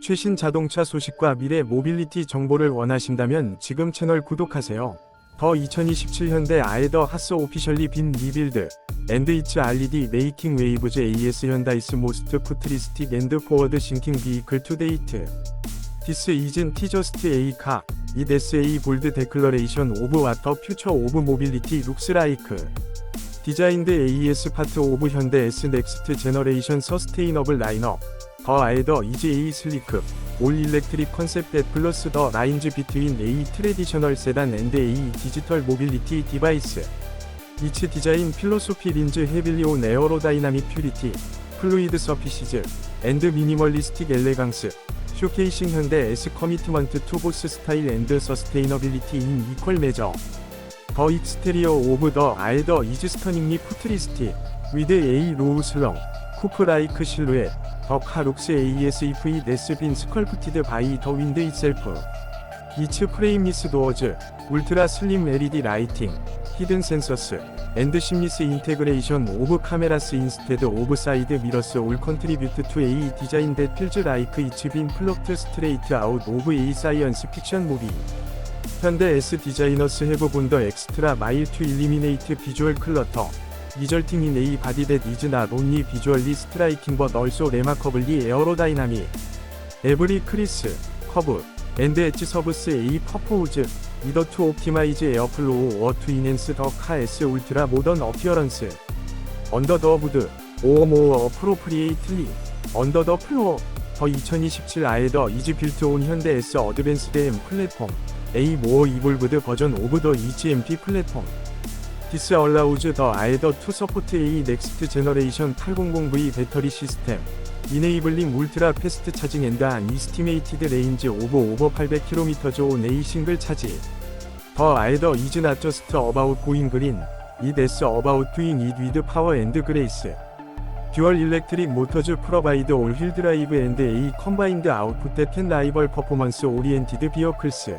최신 자동차 소식과 미래 모빌리티 정보를 원하신다면 지금 채널 구독하세요. 더 2027 현대 아에더 하스 오피셜리 빈 리빌드 앤드 이츠 RED 메이킹 웨이브즈 AS 현다이스 모스트 푸트리스틱 앤드 포워드 싱킹 비클 투 데이트 디스 이즌 티저스트 A 카 이데스 A 볼드 데클러레이션 오브 와터 퓨처 오브 모빌리티 룩스 라이크 디자인드 AES 파트 오브 현대 S 넥스트 제너레이션 서스테이너블 라인업 더 이즈 A 슬리크 올 일렉트릭 컨셉 대 플러스 더 라인즈 비트윈 A 트레디셔널 세단 앤드 A 디지털 모빌리티 디바이스. 이츠 디자인 필로소피 린즈 헤빌리 온 에어로 다이나믹 퓨리티 플루이드 서피시즈 앤드 미니멀리스틱 엘레강스 쇼케이싱 현대 S 커미트먼트 투 보스 스타일 앤드 서스테이너빌리티 인 이퀄 메저. 더 익스테리어 오브 더 아에더 이즈 스터닝리 푸트리스티 위드 A 로우 슬렁 쿠프 라이크 실루엣 더 카룩스 ASEV 네스빈 스컬프티드 바이 더 윈드 itself 이츠 프레임리스 도어즈 울트라 슬림 LED 라이팅 히든 센서스 앤드 심리스 인테그레이션 오브 카메라스 인스테드 오브 사이드 미러스 올 컨트리뷰트 투 A 디자인 대 필즈 라이크 이츠 빈 플럭트 스트레이트 아웃 오브 A 사이언스 픽션 무비. 현대 S 디자이너스 해브 본더 엑스트라 마일 투 일리미네이트 비주얼 클러터 리절팅 인 A 바디 댓 이즈 낫 온리 비주얼리 스트라이킹 버 널소 레마커블리 에어로다이나믹 에브리 크리스 커브 앤드 엣지 서브스 A 퍼포우즈 이더 투 옵티마이즈 에어플로우 어투 이넨스 더 카 S 울트라 모던 어피어런스. 언더 더 부드 오어 모어 어프로프리에이틀리. 언더 더 플로어 더 2027 아에더 이즈 빌트 온 현대 S 어드밴스드 M 플랫폼. A 모어 이볼브드 버전 오브 더 EGMP 플랫폼 디스 얼라우즈 더 아에더 투 서포트 A 넥스트 제너레이션 800V 배터리 시스템. 이네이블링 울트라 패스트 차징 안 이스티메이티드 레인지 오브 오버 800km 온 A 싱글 차지. 더 아에더 이즈 낫 저스트 어바웃 고잉 그린 이 데스 어바웃 듀잉 이 위드 파워 앤드 그레이스. 듀얼 일렉트릭 모터즈 프로바이드 올 휠 드라이브 앤드 A 컴바인드 아웃풋 대캔 라이벌 퍼포먼스 오리엔티드 비어클스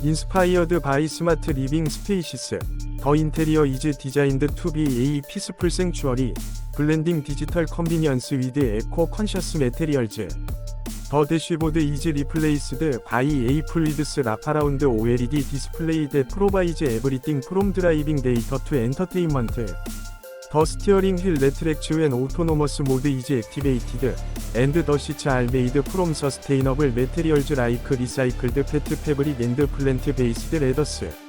인스파이어드 바이 스마트 리빙 스페이시스 더 인테리어 이즈 디자인드 투비 A 피스풀 생추어리 블렌딩 디지털 컨비니언스 위드 에코 컨셔스 메테리얼즈 더 대쉬보드 이즈 리플레이스드 바이 A 플리드스 라파라운드 OLED 디스플레이 대 프로바이즈 에브리띵 프롬 드라이빙 데이터 투 엔터테인먼트 더 스티어링 휠 레트렉츠 웬 오토노머스 모드 이즈 액티베이티드 앤드 더 시츠 알 메이드 프롬 서스테이너블 메테리얼즈 라이크 리사이클드 페트 패브릭 앤드 플랜트 베이스드 레더스